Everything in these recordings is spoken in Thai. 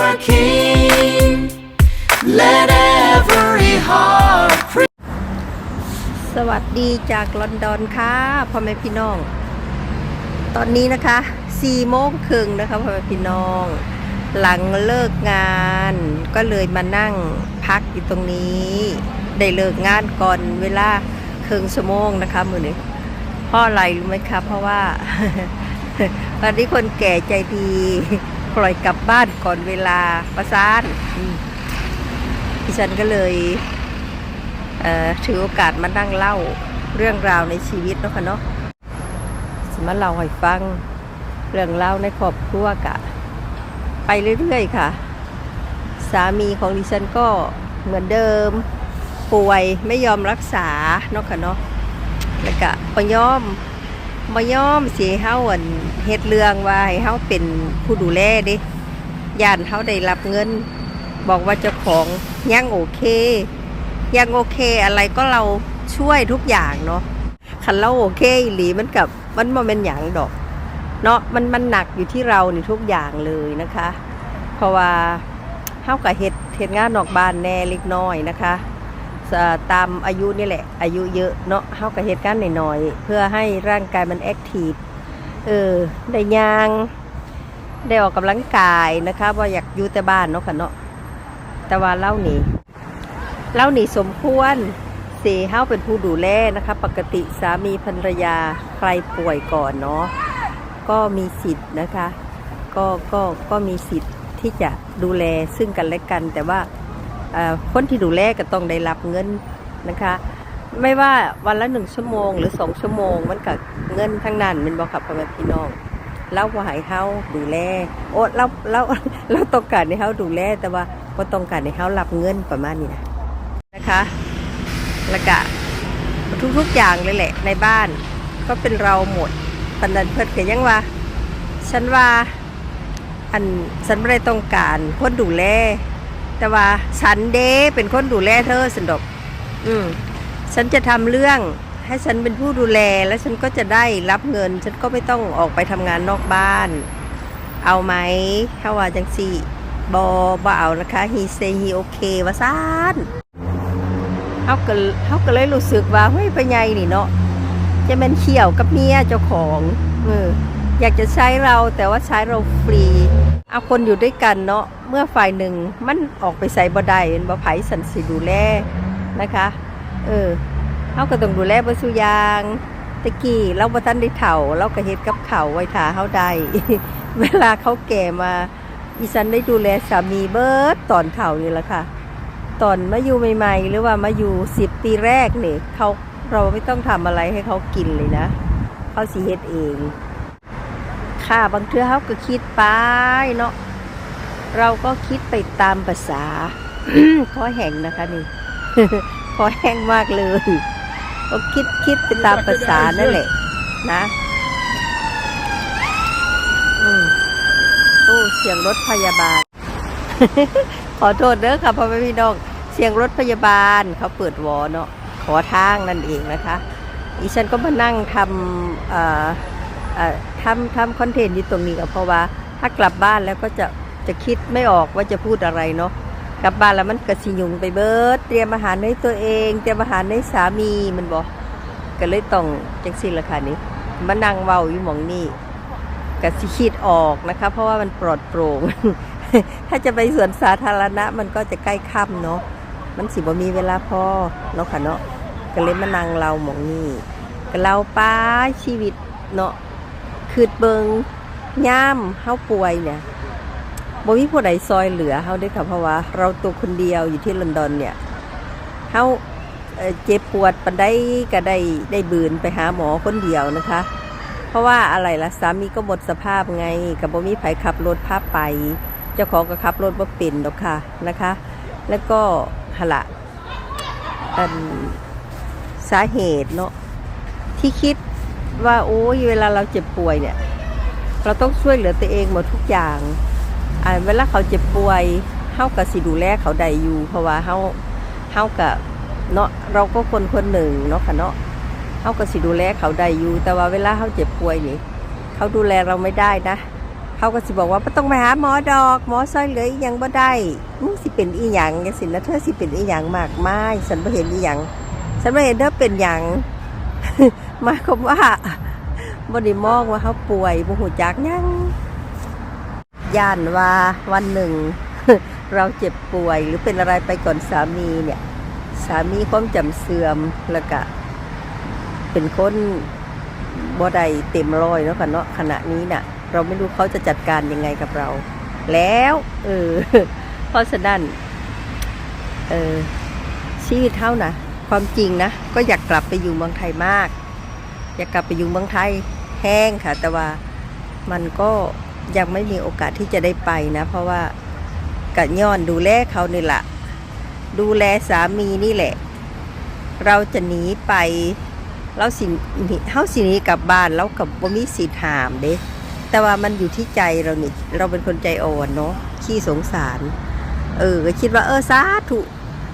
her King. Let every heart สวัสดีจากลอนดอนค่ะพ่อแม่พี่น้อง ตอนนี้นะคะ4โมงครึ่งนะคะพ่อแม่พี่น้อง หลังเลิกงานก็เลยมานั่งพักอยู่ตรงนี้ ได้เลิกงานก่อนเวลาครึ่งชั่วโมงนะคะมือนี้เพราะอะไรรู้ไหมคะเพราะว่าตอนนี้คนแก่ใจดี ปล่อยกลับบ้านก่อนเวลาประสานอืมดิฉันก็เลยเถือโอกาสมานั่งเล่าเรื่องราวในชีวิตเนาะค่ะเนาะสมาเล่าให้ฟัง เรื่องเล่าในครอบครัวกะ ไปเรื่อยๆค่ะ สามีของดิฉันก็เหมือนเดิม ป่วยไม่ยอมรักษาเนาะค่ะเนาะแล้วก็บ่ยอม บ่ยอมเสิให้เฮาอันเฮ็ดเรื่องว่าให้เฮาเป็นผู้ดูแลเด้ย่านเฮาได้รับเงิน บอกว่าเจ้าของยังโอเค ยังโอเคอะไรก็เราช่วยทุกอย่างเนาะคันเราโอเคอีหลีมันกับมันบ่เป็นอย่างดอกเนาะมันมันหนักอยู่ที่เรานี่ทุกอย่างเลยนะคะ เพราะว่าเฮากับเฮ็ดเฮ็ดงานนอกบ้านแน่เล็กน้อยนะคะ ตามอายุนี่แหละ อายุเยอะเนาะเฮากับเฮ็ดงานหน่อยๆเพื่อให้ร่างกายมันแอคทีฟเออได้ยาง ได้ออกกำลังกายนะคะว่าอยากอยู่แต่บ้านเนาะค่ะเนาะแต่ว่าเล่าหนีเล่าหนีสมควรเสเฮาเป็นผู้ดูแลนะคะ ปกติสามีภรรยาใครป่วยก่อนเนาะก็มีสิทธิ์นะคะ ก็ก็ก็มีสิทธิ์ที่จะดูแลซึ่งกันและกันแต่ว่า คนที่ดูแลก็ต้องได้รับเงินนะคะ ไม่ว่าวันละหนึ่งชั่วโมง หรือสองชั่วโมง มันกับเงินทั้งนั้นเป็นบอกกับพ่อแม่พี่น้องเราว่าให้เฮาดูแลโอ้เราเราเราต้องการให้เฮาดูแลแต่ว่าก็ต้องการให้เฮารับเงินประมาณนี้นะนะคะแล้วก็ทุกๆอย่างเลยแหละในบ้าน ก็เป็นเราหมดปันนันเพิ่นก็ยังว่าฉันว่าอันฉันไม่ได้ต้องการคนดูแล แต่ว่าฉันเดเป็นคนดูแลเธอสันดอกอืมฉันจะทำเรื่องให้ฉันเป็นผู้ดูแลแล้วฉันก็จะได้รับเงิน ฉันก็ไม่ต้องออกไปทำงานนอกบ้าน เอาไหมถ้าว่าจังสี่บอบอเอานะคะ he say he okay ว่าซานเขาก็เขาก็เลยรู้สึกว่าเฮ้ยไปไงนี่เนาะจะเป็นเขี่ยวกับเมียเจ้าของเออ อยากจะใช้เราแต่ว่าใช้เราฟรีเอาคนอยู่ด้วยกันเนาะเมื่อฝ่ายหนึ่งมันออกไปใส่บ่ได้เป็นบ่ไผสันสิดูแลนะคะเออเขาก็ต้องดูแลบ่สุยางตะกี้เราบ่ทันได้เฒ่าเราก็เฮ็ดกับเขาไว้ท่าเฮาได้เวลาเขาแก่มาอีฉันได้ดูแลสามีเบิร์ดตอนเฒ่านี่แหละค่ะ ตอนมาอยู่ใหม่ๆ หรือว่ามาอยู่สิบปีแรกเนี่ยเขาเราไม่ต้องทำอะไรให้เขากินเลยนะเขาสีเฮ็ดเอง ค่ะ บางเทื่อเขาก็คิดไปเนาะเราก็คิดไปตามภาษาขอแห้งนะคะนี่ขอแห้งมากเลยก็คิดคิดไปตามภาษานั่นแหละ นะโอ้เสียงรถพยาบาล ขอโทษเด้อค่ะพ่อแม่พี่น้องเสียงรถพยาบาลเขาเปิดวอเนาะขอทางนั่นเองนะคะอีฉันก็มานั่งทำอ่อเอ่อ ทำทำคอนเทนต์อยู่ตรงนี้ก็เพราะว่าถ้ากลับบ้านแล้วก็จะจะคิดไม่ออกว่าจะพูดอะไรเนาะกลับบ้านแล้วมันกระสิยุงไปเบิดเตรียมอาหารให้ตัวเองเตรียมอาหารให้สามีมันบอกก็เลยต้องจังสิละค่ะนี่มานั่งเว้าอยู่หมองนี่กระสิคิดออกนะคะ เพราะว่ามันปลอดโปร่งถ้าจะไปสวนสาธารณะมันก็จะใกล้ค่ำเนาะมันสิบ่มีเวลาพอเนาะค่ะเนาะก็เลยมานั่งเราหมองนี่ก็เราป้าชีวิตเนาะ คืดเบิงย่ามเฮาป่วยเนี่ยบ่มีผู้ใดซอยเหลือเฮาด้อค่ะเพราะว่า เราตัวคนเดียวอยู่ที่ลอนดอนเนี่ยเฮาเจ็บปวดปันได้ก็ได้ได้บืนไปหาหมอคนเดียวนะคะ เพราะว่าอะไรล่ะสามีก็หมดสภาพไงกับบ่มีไผขับรถพาไป เจ้าของก็ขับรถบ่เป็นดอกค่ะนะคะ แล้วก็หละอันสาเหตุเนาะที่คิด ว่าโอ้ยเวลาเราเจ็บป่วยเนี่ย เราต้องช่วยเหลือตัวเองหมดทุกอย่างอ่าเวลาเขาเจ็บป่วยเฮากับสิดูแลเขาได้อยู่ เพราะว่าเฮาเฮากับเนาะเราก็คนคนหนึ่งเนาะค่ะเนาะเฮากับสิดูแลเขาได้อยู่ แต่ว่าเวลาเฮาเจ็บป่วยนี่เขาดูแลเราไม่ได้นะเขาก็สิบอกว่าไม่ต้องไปหาหมอดอกหมอซอยเหลืออีหยังบ่ได้มึงสิเป็นอีหยังจังสินะเธอสิเป็นอีหยังมากมายฉันบ่เห็นอีหยังฉันบ่เห็นเธอเป็นหยัง หมายความว่าบ่ได้มองว่าเขาป่วยบ่หูจักยังย่านว่าวันหนึ่ง เราเจ็บป่วยหรือเป็นอะไรไปก่อนสามีเนี่ย สามีความจำเสื่อมแล้วก็เป็นคนบ่ได้เต็มร้อยเนาะค่ะเนาะขณะนี้น่ะ เราไม่รู้เขาจะจัดการยังไงกับเรา แล้วเออเพราะฉะนั้นเออชีวิตเท่านะความจริงนะ ก็อยากกลับไปอยู่เมืองไทยมาก อยากกลับไปอยู่เมืองไทยแห้งค่ะ แต่ว่ามันก็ยังไม่มีโอกาสที่จะได้ไปนะ เพราะว่ากะย้อนดูแลเขานี่แหละดูแลสามีนี่แหละ เราจะหนีไปเราสิเฮาสินีกลับบ้านเรากับบ่มีสิทธิ์หามเด้แต่ว่ามันอยู่ที่ใจเรานี่เราเป็นคนใจอ่อนเนาะขี้สงสาร เออก็คิดว่าเออสาธุ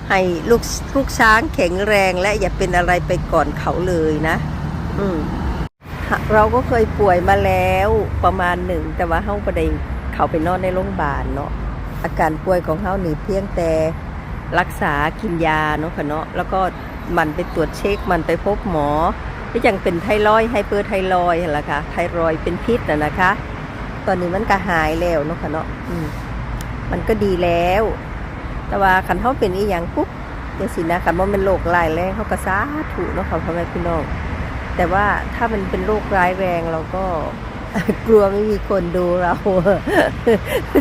ให้ลูกลูกช้างแข็งแรงและอย่าเป็นอะไรไปก่อนเขาเลยนะ อืมเราก็เคยป่วยมาแล้วประมาณหนึ่ง แต่ว่าเฮาประเด็นเขาไปนอนในโรงพยาบาลเนาะอาการป่วยของเฮานี่เพียงแต่รักษากินยาเนาะค่ะเนาะแล้วก็มันไปตรวจเช็คมันไปพบหมอที่ยังเป็นไทรอยไฮเปอร์ไทรอยด์หั่นล่ะค่ะไทรอยเป็นพิษนะนะคะ ตอนนี้มันก็หายแล้วเนาะค่ะเนาะอืมมันก็ดีแล้ว แต่ว่าคันเขาเป็นอีหยังปุ๊บจังสินะคันว่าเป็นโรคร้ายแรงเขาก็สาธุเนาะค่ะพ่อแม่พี่น้อง แต่ว่าถ้ามันเป็นโรคร้ายแรงเราก็กลัวไม่มีคนดูเรา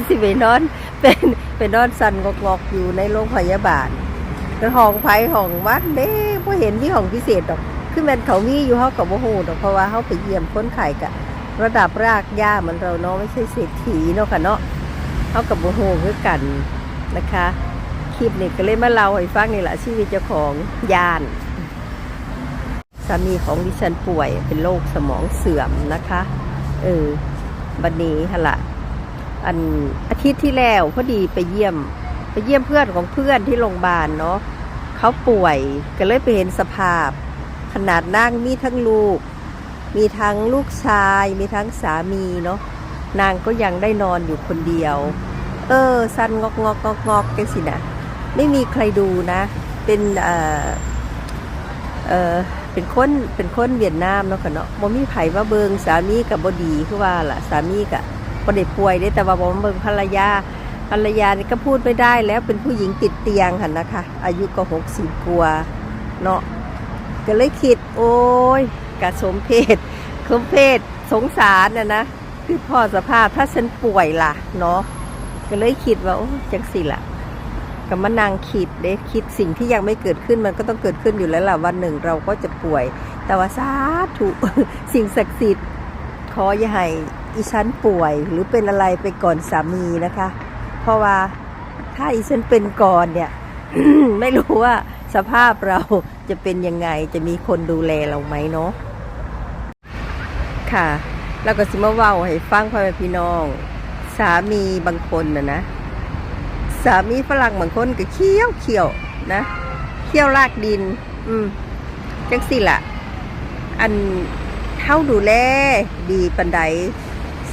สิไปนอน เป็นไปนอนสันงอกๆอยู่ในโรงพยาบาลเป็ห้องไผ่ห้องวัดเด้พอเห็นที่ห้องพิเศษดอก คือแมันเขามีอยู่เขากับโมโหดอกเพราะว่าเขาไปเยี่ยมค้นไข้กะ ระดับรากหญ้ามันเราเนาะไม่ใช่เศรษฐีเนาะค่ะเนาะเขากับโมโหคือกันนะคะคลิปนี้ก็เลยมาเล่าให้ฟังนี่แหละชีวิตเจ้าของยาน สามีของดิฉันป่วยเป็นโรคสมองเสื่อมนะคะ เออบันนี้ฮะละอันอาทิตย์ที่แล้วพอดีไปเยี่ยม ไปเยี่ยมเพื่อนของเพื่อนที่โรงพยาบาลเนาะเขาป่วยก็เลยไปเห็นสภาพ ขนาดนั่งมีทั้งลูก มีทั้งลูกชาย มีทั้งสามีเนาะนางก็ยังได้นอนอยู่คนเดียว เออ สั้นงอกงอกงอกงอกกันสินะไม่มีใครดูนะ เป็นเออเออ เป็นคนเป็นคนเวียดนามเนาะค่ะเนาะบ่มีไผมาเบิงสามีกับบ่ดีคือว่าล่ะสามีกับบ่ได้ป่วยได้แต่ว่าบ่มาเบิงภรรยาภรรยานี่ก็พูดไม่ได้แล้วเป็นผู้หญิงติดเตียงค่ะนะคะ อายุก็หกสิบกว่าเนาะก็เลยคิด โอ้ยกระสมเพศสมเพศสงสารน่ะนะคือพ่อสภาพถ้าฉันป่วยล่ะเนาะก็เลยคิดว่า โอ้จังสิล่ะ ก็มานั่งคิดเด้คิดสิ่งที่ยังไม่เกิดขึ้นมันก็ต้องเกิดขึ้นอยู่แล้วล่ะวันหนึ่งเราก็จะป่วย แต่ว่าสาธุสิ่งศักดิ์สิทธิ์ขออย่าให้อีฉันป่วยหรือเป็นอะไรไปก่อนสามีนะคะ เพราะว่าถ้าอีฉันเป็นก่อนเนี่ย ไม่รู้ว่าสภาพเราจะเป็นยังไงจะมีคนดูแลเราไหมเนาะค่ะ แล้วก็สิมาเว้าให้ฟังพ่อแม่พี่น้อง สามีบางคนนะนะ สามีฝรั่งบางคนก็เคี้ยวเคี้ยวนะเคี้ยวลากดิน อืมจังสิละ่ะ อันเท่าดูแลดีปันใด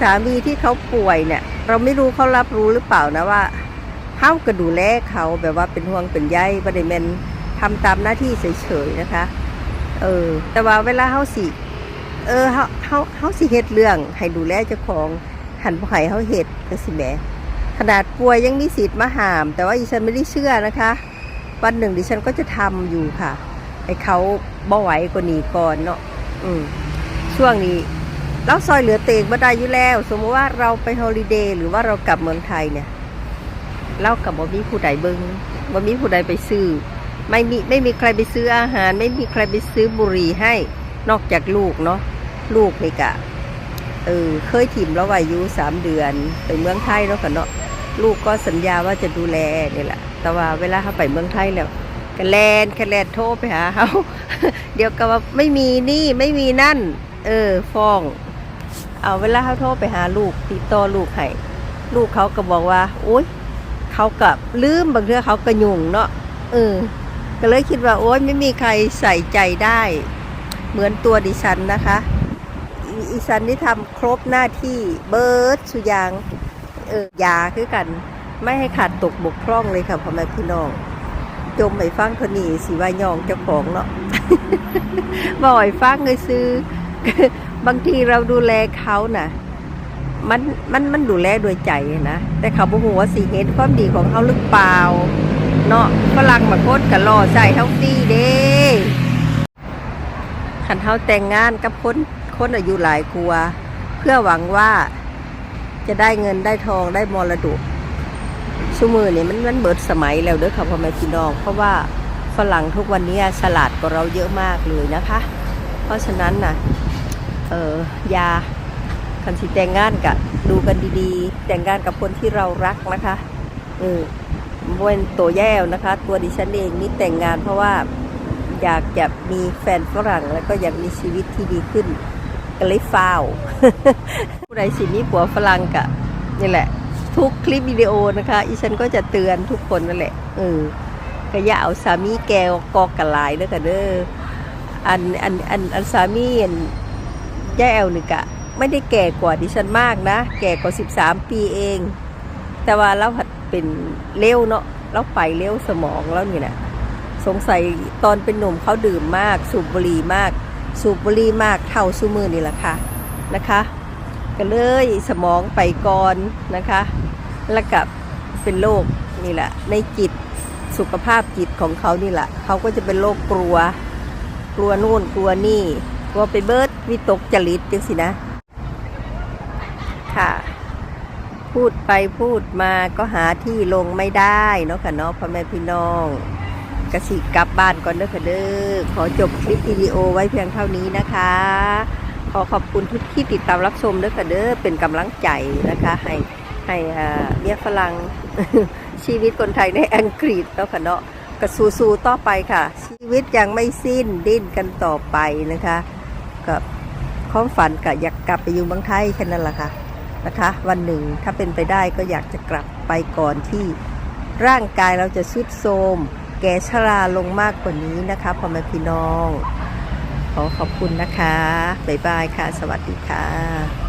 สามีที่เขาป่วยเนี่ย เราไม่รู้เขารับรู้หรือเปล่านะว่าเท่าก็ดูแลเขาแบบว่าเป็นห่วงเป็นใยบริเวณทำตามหน้าที่เฉยๆนะคะ เออ แต่ว่าเวลาเขาสิเออเขาเขาเขาสิเฮ็ดเรื่อง ให้ดูแลเจ้าของหันบ่ให้เขาเฮ็ดก็สิแหมข นาดป่วยยังมีสิทธิ์มาหาม แต่ว่าดิฉันไม่ได้เชื่อนะคะ วันหนึ่งดิฉันก็จะทำอยู่ค่ะให้เขาบ่ไหวกว่านี้ก่อนเนาะอืมช่วงนี้เราซอยเหลือเตงบ่ได้อยู่แล้ว สมมติว่าเราไปฮอลิเดย์หรือว่าเรากลับเมืองไทยเนี่ยเรากับบ่มีผู้ใดเบิงบ่มีผู้ใดไปซื้อไม่มีไม่มีใครไปซื้ออาหาร ไม่มีใครไปซื้อบุหรี่ให้นอกจากลูกเนาะลูกนี่กะเออเคยถิ่มแล้วว้อยู่สามเดือนไปเมืองไทยแล้วกันเนาะ ลูกก็สัญญาว่าจะดูแลนี่แหละ แต่ว่าเวลาเขาไปเมืองไทยแล้วก็แลนแคแลนโทรไปหาเขาเดี๋ยวก็ว่าไม่มีนี่ไม่มีนั่น เออฟ้อง เอาเวลาเขาโทรไปหาลูกติดต่อลูกให้ลูกเขาก็บอกว่าโอ๊ยเขากับลืมบางเทื่อเขาก็ยุ่งเนาะเออ ก็เลยคิดว่าโอ๊ยไม่มีใครใส่ใจได้ เหมือนตัวดิฉันนะคะอีอีฉันที่ทำครบหน้าที่เบิร์ดสุยาง เออยาคือกัน ไม่ให้ขาดตกบกพร่องเลยค่ะพ่อแม่พี่น้องจมไปฟังคนนี้สิว่ายองเจ้าของเนาะบ่อยฟังเลยซื้อ บางทีเราดูแลเขาน่ะ มันมันมันดูแลด้วยใจนะ แต่เขาบอกว่าสิเห็นความดีของเขาหรือเปล่า เนาะฝรั่งมาโคตรกะล่อใส่เท่าฟรีเด้ขันเท้าแต่งงานกับคนคนอายุหลายครัว เพื่อหวังว่า จะได้เงินได้ทองได้มรดกชั่วมือนี่มันมันเบิดสมัยแล้วเด้อค่ะพ่อแม่พี่น้อง เพราะว่าฝรั่งทุกวันนี้ฉลาดกว่าเราเยอะมากเลยนะคะ เพราะฉะนั้นน่ะเออยาคันสิแต่งงานกะดูกันดีๆ แต่งงานกับคนที่เรารักนะคะเออเว้นตัวแย่วนะคะ ตัวดิฉันเองนี่แต่งงานเพราะว่าอยากจะมีแฟนฝรั่งแล้วก็อยากมีชีวิตที่ดีขึ้น ก็เลยฟ้าวผู้ใดสิมีผัวฝรั่งกะนี่แหละ ทุกคลิปวิดีโอนะคะอีฉันก็จะเตือนทุกคนนั่นแหละเออก็อย่าเอาสามีแกกอกกระลายเด้อกันเด้ออันอันอันอันสามีอันย่าแอลนึกอะไม่ได้แก่กว่าดิฉันมากนะ แก่กว่า 13 ปีเอง แต่ว่าเราหัดเป็นเร็วเนาะเราไปเร็วสมองแล้วนี่นะสงสัยตอนเป็นหนุ่มเขาดื่มมาก สูบบุหรี่มาก สูบบุหรี่มากเท่าซูมือนี่แหละค่ะนะคะก็เลยสมองไปก่อนนะคะ แล้วกับเป็นโรคนี่แหละ ในจิตสุขภาพจิตของเขานี่แหละ เขาก็จะเป็นโรคกลัว กลัวนู่นกลัวนี่กลัวไปเบิดวิตกจริตจังสินะ ค่ะ พูดไปพูดมาก็หาที่ลงไม่ได้เนาะค่ะเนาะพ่อแม่พี่น้อง กสิกลับบ้านก่อนเด้อค่ะเด้อขอจบคลิปวิดีโอไว้เพียงเท่านี้นะคะ ขอขอบคุณทุกที่ติดตามรับชมเด้อค่ะเด้อเป็นกำลังใจนะคะให้ให้เมียฝรั่งชีวิตคนไทยในอังกฤษเนาะค่ะเนาะก็สู้ๆต่อไปค่ะ ชีวิตยังไม่สิ้นดิ้นกันต่อไปนะคะกับความฝันก็อยากกลับไปอยู่เมืองไทยแค่นั้นแหละค่ะนะคะ วันหนึ่งถ้าเป็นไปได้ก็อยากจะกลับไปก่อนที่ร่างกายเราจะสุดโทรม แก่ชราลงมากกว่านี้นะคะพ่อแม่พี่น้อง ขอขอบคุณนะคะ บ๊ายบายค่ะ สวัสดีค่ะ